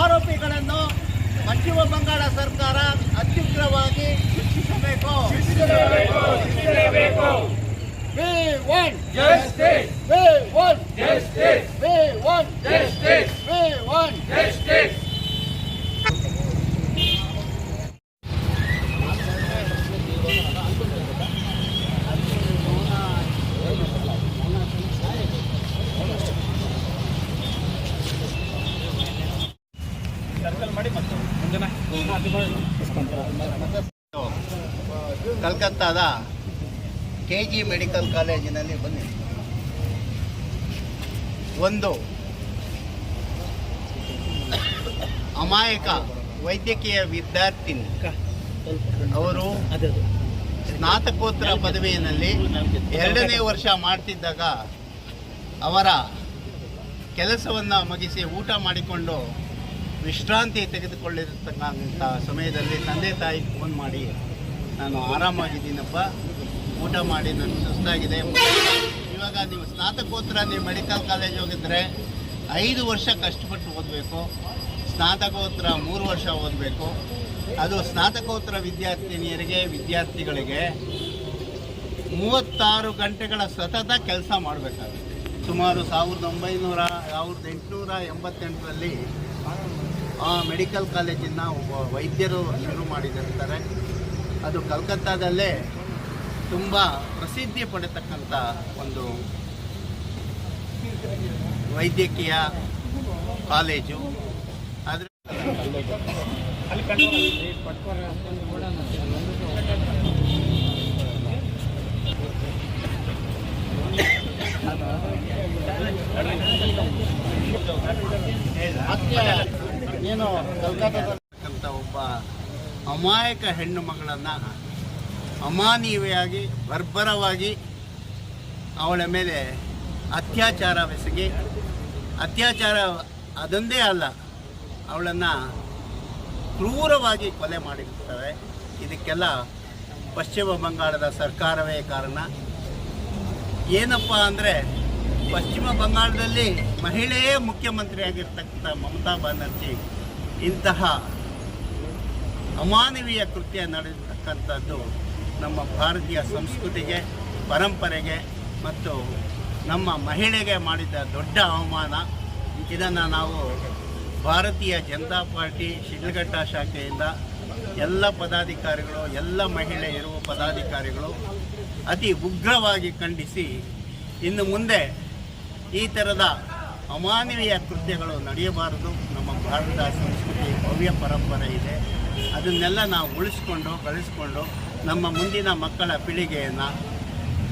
ಆರೋಪಿಗಳನ್ನು ಪಶ್ಚಿಮ ಬಂಗಾಳ ಸರ್ಕಾರ ಅತ್ಯುಗ್ರವಾಗಿ ಶಿಕ್ಷಿಸಬೇಕು We want Justice! We want Justice! We want Justice! We want Justice! ಕಲ್ಕತ್ತಾದ ಕೆ ಜಿ ಮೆಡಿಕಲ್ ಕಾಲೇಜಿನಲ್ಲಿ ಬನ್ನಿ. ಒಂದು ಅಮಾಯಕ ವೈದ್ಯಕೀಯ ವಿದ್ಯಾರ್ಥಿನಿ. ಅವರು ಸ್ನಾತಕೋತ್ತರ ಪದವಿಯಲ್ಲಿ ಎರಡನೇ ವರ್ಷ ಮಾಡ್ತಿದ್ದಾಗ ಅವರ ಕೆಲಸವನ್ನು ಮುಗಿಸಿ ಊಟ ಮಾಡಿಕೊಂಡು ವಿಶ್ರಾಂತಿ ತೆಗೆದುಕೊಳ್ಳಿರತಕ್ಕಂಥ ಸಮಯದಲ್ಲಿ ತಂದೆ ತಾಯಿ ಫೋನ್ ಮಾಡಿ. ನಾನು ಆರಾಮಾಗಿದ್ದೀನಪ್ಪ. ಊಟ ಮಾಡಿ ನಾನು ಸುಸ್ತಾಗಿದೆ. ಇವಾಗ ನೀವು ಸ್ನಾತಕೋತ್ತರ, ನೀವು ಮೆಡಿಕಲ್ ಕಾಲೇಜ್ ಹೋಗಿದ್ರೆ ಐದು ವರ್ಷ ಕಷ್ಟಪಟ್ಟು ಓದಬೇಕು. ಸ್ನಾತಕೋತ್ತರ ಮೂರು ವರ್ಷ ಓದಬೇಕು. ಅದು ಸ್ನಾತಕೋತ್ತರ ವಿದ್ಯಾರ್ಥಿನಿಯರಿಗೆ, ವಿದ್ಯಾರ್ಥಿಗಳಿಗೆ ಮೂವತ್ತಾರು ಗಂಟೆಗಳ ಸತತ ಕೆಲಸ ಮಾಡಬೇಕಾಗುತ್ತೆ. ಸುಮಾರು ಸಾವಿರದ ಒಂಬೈನೂರ, ಸಾವಿರದ ಎಂಟುನೂರ ಎಂಬತ್ತೆಂಟರಲ್ಲಿ ಆ ಮೆಡಿಕಲ್ ಕಾಲೇಜಿನ ಒಬ್ಬ ವೈದ್ಯರು ಶುರು ಮಾಡಿದಿರ್ತಾರೆ. ಅದು ಕಲ್ಕತ್ತಾದಲ್ಲೇ ತುಂಬ ಪ್ರಸಿದ್ಧಿ ಪಡೆತಕ್ಕಂಥ ಒಂದು ವೈದ್ಯಕೀಯ ಕಾಲೇಜು. ಆದರೆ ಏನು ಕಲ್ಕತ್ತಾದ ಒಬ್ಬ ಅಮಾಯಕ ಹೆಣ್ಣು ಮಗಳನ್ನು ಅಮಾನವೀಯವಾಗಿ ಬರ್ಬರವಾಗಿ ಅವಳ ಮೇಲೆ ಅತ್ಯಾಚಾರವೆಸಗಿ ಅತ್ಯಾಚಾರ ಅದೊಂದೇ ಅಲ್ಲ, ಅವಳನ್ನು ಕ್ರೂರವಾಗಿ ಕೊಲೆ ಮಾಡಿರ್ತಾರೆ ಇದಕ್ಕೆಲ್ಲ ಪಶ್ಚಿಮ ಬಂಗಾಳದ ಸರ್ಕಾರವೇ ಕಾರಣ. ಏನಪ್ಪ ಅಂದರೆ, ಪಶ್ಚಿಮ ಬಂಗಾಳದಲ್ಲಿ ಮಹಿಳೆಯೇ ಮುಖ್ಯಮಂತ್ರಿಯಾಗಿರ್ತಕ್ಕಂಥ ಮಮತಾ ಬ್ಯಾನರ್ಜಿ ಇಂತಹ ಅಮಾನವೀಯ ಕೃತ್ಯ ನಡೆಯತಕ್ಕಂಥದ್ದು ನಮ್ಮ ಭಾರತೀಯ ಸಂಸ್ಕೃತಿಗೆ, ಪರಂಪರೆಗೆ ಮತ್ತು ನಮ್ಮ ಮಹಿಳೆಗೆ ಮಾಡಿದ ದೊಡ್ಡ ಅವಮಾನ. ಇದನ್ನು ನಾವು ಭಾರತೀಯ ಜನತಾ ಪಾರ್ಟಿ, ಶಿಡ್ಲಘಟ್ಟ ಶಾಖೆಯಿಂದ ಎಲ್ಲ ಪದಾಧಿಕಾರಿಗಳು, ಎಲ್ಲ ಮಹಿಳೆ ಇರುವ ಪದಾಧಿಕಾರಿಗಳು ಅತಿ ಉಗ್ರವಾಗಿ ಖಂಡಿಸಿ ಇನ್ನು ಮುಂದೆ ಈ ಥರದ ಅಮಾನವೀಯ ಕೃತ್ಯಗಳು ನಡೆಯಬಾರದು. ನಮ್ಮ ಭಾರತದ ಸಂಸ್ಕೃತಿ ಭವ್ಯ ಪರಂಪರೆ ಇದೆ. ಅದನ್ನೆಲ್ಲ ನಾವು ಉಳಿಸ್ಕೊಂಡು ಬೆಳೆಸ್ಕೊಂಡು ನಮ್ಮ ಮುಂದಿನ ಮಕ್ಕಳ ಪೀಳಿಗೆಯನ್ನು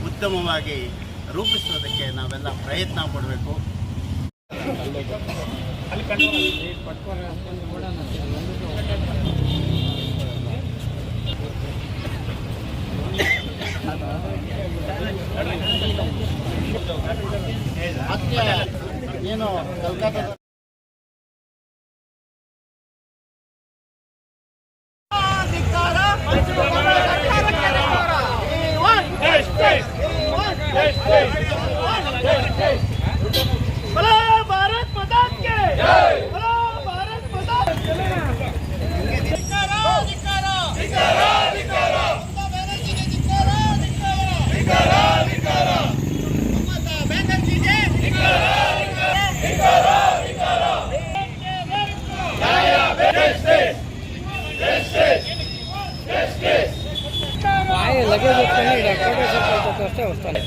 ಉತ್ತಮವಾಗಿ ರೂಪಿಸೋದಕ್ಕೆ ನಾವೆಲ್ಲ ಪ್ರಯತ್ನ ಪಡಬೇಕು. ಏನು Ei, ei, ei, ei, ei.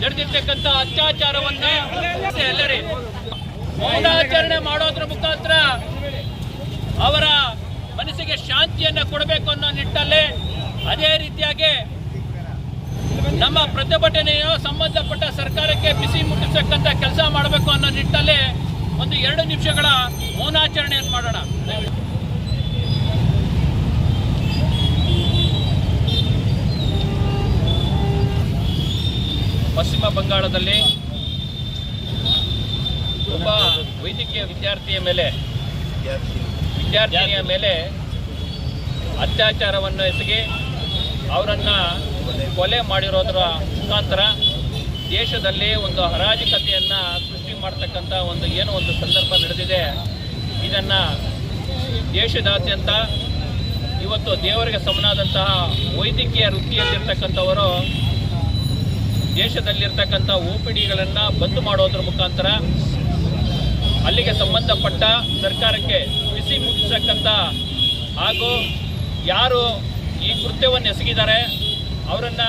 ನಡೆದಿರ್ತಕ್ಕಂಥ ಅತ್ಯಾಚಾರವನ್ನೇ ಎಲ್ಲರೇ ಮೌನಾಚರಣೆ ಮಾಡೋದ್ರ ಮುಖಾಂತರ ಅವರ ಮನಸ್ಸಿಗೆ ಶಾಂತಿಯನ್ನ ಕೊಡಬೇಕು ಅನ್ನೋ ನಿಟ್ಟಲ್ಲಿ ಅದೇ ರೀತಿಯಾಗಿ ನಮ್ಮ ಪ್ರತಿಭಟನೆಯು ಸಂಬಂಧಪಟ್ಟ ಸರ್ಕಾರಕ್ಕೆ ಬಿಸಿ ಮುಟ್ಟಿಸಕ್ಕಂತ ಕೆಲಸ ಮಾಡಬೇಕು ಅನ್ನೋ ನಿಟ್ಟಲ್ಲಿ ಒಂದು ಎರಡು ನಿಮಿಷಗಳ ಮೌನಾಚರಣೆಯನ್ನು ಮಾಡೋಣ. ಬಂಗಾಳದಲ್ಲಿ ಒಬ್ಬ ವೈದ್ಯಕೀಯ ವಿದ್ಯಾರ್ಥಿಯ ಮೇಲೆ, ವಿದ್ಯಾರ್ಥಿನಿಯ ಮೇಲೆ ಅತ್ಯಾಚಾರವನ್ನು ಎಸಗಿ ಅವರನ್ನು ಕೊಲೆ ಮಾಡಿರೋದರ ಮುಖಾಂತರ ದೇಶದಲ್ಲಿ ಒಂದು ಅರಾಜಕತೆಯನ್ನು ಸೃಷ್ಟಿ ಮಾಡ್ತಕ್ಕಂಥ ಒಂದು ಏನೋ ಒಂದು ಸಂದರ್ಭ ನಡೆದಿದೆ. ಇದನ್ನು ದೇಶದಾದ್ಯಂತ ಇವತ್ತು ದೇವರಿಗೆ ಸಮನಾದಂತಹ ವೈದ್ಯಕೀಯ ವೃತ್ತಿಯಲ್ಲಿರ್ತಕ್ಕಂಥವರು ದೇಶದಲ್ಲಿರ್ತಕ್ಕಂಥ ಒ ಪಿ ಡಿಗಳನ್ನು ಬಂದ್ ಮಾಡೋದ್ರ ಮುಖಾಂತರ ಅಲ್ಲಿಗೆ ಸಂಬಂಧಪಟ್ಟ ಸರ್ಕಾರಕ್ಕೆ ಬಿಸಿ ಮುಟ್ಟಿಸಕ್ಕಂಥ ಹಾಗೂ ಯಾರು ಈ ಕೃತ್ಯವನ್ನು ಎಸಗಿದ್ದಾರೆ, ಅವರನ್ನು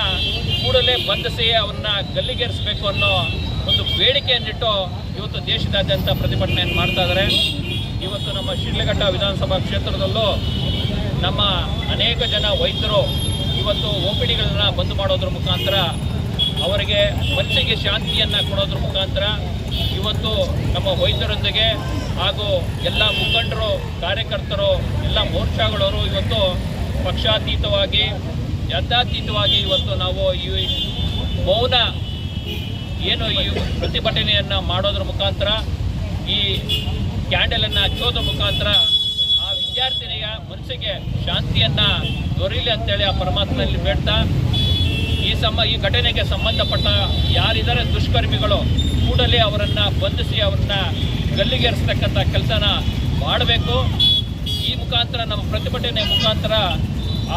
ಕೂಡಲೇ ಬಂಧಿಸಿ ಅವ್ರನ್ನ ಗಲ್ಲಿಗೇರಿಸಬೇಕು ಅನ್ನೋ ಒಂದು ಬೇಡಿಕೆಯನ್ನಿಟ್ಟು ಇವತ್ತು ದೇಶದಾದ್ಯಂತ ಪ್ರತಿಭಟನೆಯನ್ನು ಮಾಡ್ತಾ ಇದ್ದಾರೆ. ಇವತ್ತು ನಮ್ಮ ಶಿಡ್ಲಘಟ್ಟ ವಿಧಾನಸಭಾ ಕ್ಷೇತ್ರದಲ್ಲೂ ನಮ್ಮ ಅನೇಕ ಜನ ವೈದ್ಯರು ಇವತ್ತು ಒ ಪಿ ಡಿಗಳನ್ನು ಬಂದ್ ಮಾಡೋದ್ರ ಮುಖಾಂತರ ಅವರಿಗೆ ಮನಸ್ಸಿಗೆ ಶಾಂತಿಯನ್ನು ಕೊಡೋದ್ರ ಮುಖಾಂತರ ಇವತ್ತು ನಮ್ಮ ವೈದ್ಯರೊಂದಿಗೆ ಹಾಗೂ ಎಲ್ಲ ಮುಖಂಡರು, ಕಾರ್ಯಕರ್ತರು, ಎಲ್ಲ ಮೋರ್ಚಾಗಳವರು ಇವತ್ತು ಪಕ್ಷಾತೀತವಾಗಿ, ಯಥಾತೀತವಾಗಿ ಇವತ್ತು ನಾವು ಈ ಮೌನ ಏನು ಈ ಪ್ರತಿಭಟನೆಯನ್ನು ಮಾಡೋದ್ರ ಮುಖಾಂತರ, ಈ ಕ್ಯಾಂಡಲನ್ನು ಹಚ್ಚೋದ್ರ ಮುಖಾಂತರ ಆ ವಿದ್ಯಾರ್ಥಿನಿಯ ಮನಸ್ಸಿಗೆ ಶಾಂತಿಯನ್ನು ದೊರೀಲಿ ಅಂತೇಳಿ ಆ ಪರಮಾತ್ಮನಲ್ಲಿ ಬೇಡ್ತಾ ಈ ಸಂಬ ಈ ಘಟನೆಗೆ ಸಂಬಂಧಪಟ್ಟ ಯಾರಿದ್ದಾರೆ ದುಷ್ಕರ್ಮಿಗಳು ಕೂಡಲೇ ಅವರನ್ನು ಬಂಧಿಸಿ ಅವರನ್ನ ಗಲ್ಲಿಗೇರಿಸ್ತಕ್ಕಂಥ ಕೆಲಸನ ಮಾಡಬೇಕು. ಈ ಮುಖಾಂತರ, ನಮ್ಮ ಪ್ರತಿಭಟನೆ ಮುಖಾಂತರ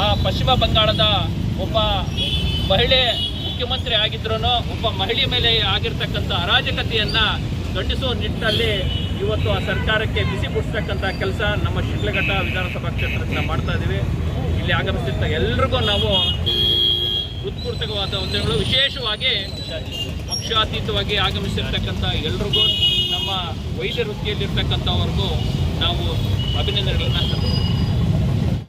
ಆ ಪಶ್ಚಿಮ ಬಂಗಾಳದ ಒಬ್ಬ ಮಹಿಳೆ ಮುಖ್ಯಮಂತ್ರಿ ಆಗಿದ್ರೂ ಒಬ್ಬ ಮಹಿಳೆ ಮೇಲೆ ಆಗಿರ್ತಕ್ಕಂಥ ಅರಾಜಕತೆಯನ್ನು ಖಂಡಿಸುವ ನಿಟ್ಟಿನಲ್ಲಿ ಇವತ್ತು ಆ ಸರ್ಕಾರಕ್ಕೆ ಬಿಸಿ ಮುಟ್ಟಿಸ್ತಕ್ಕಂಥ ಕೆಲಸ ನಮ್ಮ ಶಿಡ್ಲಘಟ್ಟ ವಿಧಾನಸಭಾ ಕ್ಷೇತ್ರದಿಂದ ಮಾಡ್ತಾ ಇದ್ದೀವಿ ಇಲ್ಲಿ ಆಗಮಿಸಿದ ಎಲ್ರಿಗೂ ನಾವು ಉತ್ಪೂರ್ತಕವಾದ ವಂದನೆಗಳು ವಿಶೇಷವಾಗಿ ಪಕ್ಷಾತೀತವಾಗಿ ಆಗಮಿಸಿರ್ತಕ್ಕಂಥ ಎಲ್ರಿಗೂ ನಮ್ಮ ವೈದ್ಯ ವೃತ್ತಿಯಲ್ಲಿರ್ತಕ್ಕಂಥವ್ರಿಗೂ ನಾವು ಅಭಿನಂದನೆಗಳನ್ನು